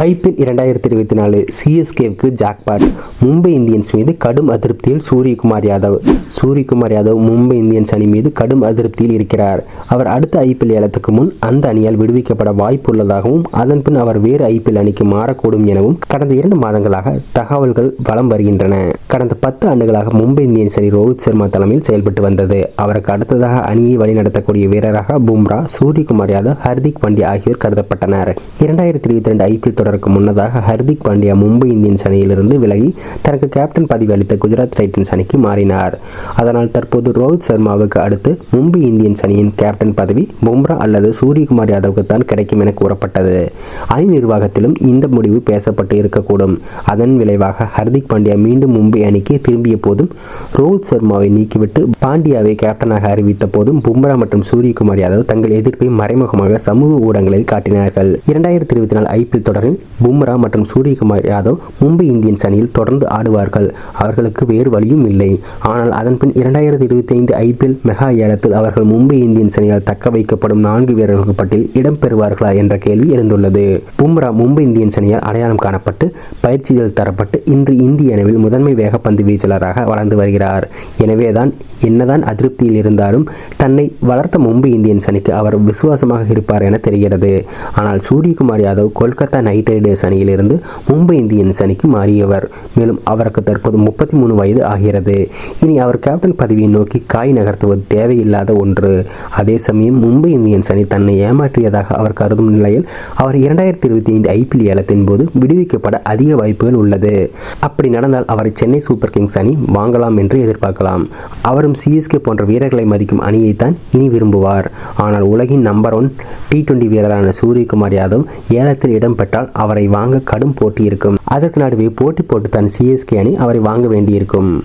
IPL இரண்டாயிரத்தி இருபத்தி நாலு சிஎஸ்கேவுக்கு ஜாக்பாட் மும்பை இந்தியன்ஸ் மீது கடும் அதிருப்தியில் சூரியகுமார் யாதவ். சூரியகுமார் யாதவ் மும்பை இந்தியன்ஸ் அணி மீது கடும் அதிருப்தியில் இருக்கிறார். அவர் அடுத்த ஐபிஎல் ஏலத்துக்கு முன் அந்த அணியால் விடுவிக்கப்பட வாய்ப்பு உள்ளதாகவும் அதன் பின் அவர் வேறு ஐபிஎல் அணிக்கு மாறக்கூடும் எனவும் கடந்த இரண்டு மாதங்களாக தகவல்கள் வலம் வருகின்றன. கடந்த பத்து ஆண்டுகளாக மும்பை இந்தியன்ஸ் அணி ரோஹித் சர்மா தலைமையில் செயல்பட்டு வந்தது. அவருக்கு அடுத்ததாக அணியை வழிநடத்தக்கூடிய வீரராக பும்ரா சூரியகுமார் யாதவ் ஹர்திக் பாண்டியா ஆகியோர் கருதப்பட்டனர். இரண்டாயிரத்தி இருபத்தி ரெண்டு ஐபிஎல் தொடருக்கு முன்னதாக ஹர்திக் பாண்டியா மும்பை இந்தியன்ஸ் அணியிலிருந்து விலகி தனக்கு கேப்டன் பதவி அளித்த குஜராத் டைட்டன்ஸ் அணிக்கு மாறினார். அதனால் தற்போது ரோஹித் சர்மாவுக்கு அடுத்து மும்பை இந்தியன்ஸ் அணியின் கேப்டன் பதவி பும்ரா அல்லது சூரியகுமார் யாதவுக்கு தான் கிடைக்கும் என கூறப்பட்டது. அணி நிர்வாகத்திலும் இந்த முடிவு பேசப்பட்டு இருக்கக்கூடும். அதன் விளைவாக ஹர்திக் பாண்டியா மீண்டும் மும்பை அணிக்கு திரும்பிய போதும் ரோஹித் சர்மாவை நீக்கிவிட்டு பாண்டியாவை கேப்டனாக அறிவித்த போதும் பும்ரா மற்றும் சூரியகுமார் யாதவ் தங்கள் எதிர்ப்பை மறைமுகமாக சமூக ஊடகங்களில் காட்டினார்கள். இரண்டாயிரத்தி இருபத்தி நாலு ஐபிஎல் தொடரில் பும்ரா மற்றும் சூரியகுமார் யாதவ் மும்பை இந்தியன்ஸ் அணியில் தொடர்ந்து ஆடுவார்கள். அவர்களுக்கு வேறு வழியும் இல்லை. ஆனால் அதன்பின் இரண்டாயிரத்தி இருபத்தி ஐந்து ஐபிஎல் மெகா ஏலத்தில் அவர்கள் மும்பை இந்தியன்ஸ் அணியால் தக்க வைக்கப்படும் நான்கு வீரர்கள் பட்டியல் இடம்பெறுவார்களா என்ற கேள்வி எழுந்துள்ளது. பும்ரா மும்பை இந்தியன்ஸ் அணியால் அடையாளம் காணப்பட்டு பயிற்சிகள் தரப்பட்டு இன்று இந்திய அணிவில் முதன்மை வேகப்பந்து வீச்சாளராக வளர்ந்து வருகிறார். எனவேதான் என்னதான் அதிருப்தியில் இருந்தாலும் தன்னை வளர்த்த மும்பை இந்தியன்ஸ் அணிக்கு அவர் விசுவாசமாக இருப்பார் என தெரிகிறது. ஆனால் Suryakumar Yadav Kolkata knight knight riders அணியிலிருந்து மும்பை இந்தியன்ஸ் அணிக்கு மாறியவர். மேலும் அவருக்கு தற்போது முப்பத்தி மூணு வயது ஆகிறது. இனி அவர் கேப்டன் பதவியை நோக்கி காய் நகர்த்துவது தேவையில்லாத ஒன்று. அதே சமயம் மும்பை இந்தியன்ஸ் அணி தன்னை ஏமாற்றியதாக அவர் கருதும் நிலையில் அவர் இரண்டாயிரத்தி இருபத்தி ஐந்து ஐபிஎல் ஏலத்தின் போது விடுவிக்கப்பட அதிக வாய்ப்புகள் உள்ளது. அப்படி நடந்தால் அவரை சென்னை சூப்பர் கிங்ஸ் அணி வாங்கலாம் என்று எதிர்பார்க்கலாம். அவரும் சிஎஸ்கே போன்ற வீரர்களை மதிக்கும் அணியைத்தான் இனி விரும்புவார். ஆனால் உலகின் நம்பர் ஒன் டி டுவெண்டி வீரரான சூரியகுமார் யாதவ் ஏலத்தில் இடம்பெற்றால் அவரை வாங்க கடும் போட்டி இருக்கும். அதற்கு நடுவே போட்டி போட்டு தன் சிஎஸ்கே அணி அவரை வாங்க வேண்டியிருக்கும்.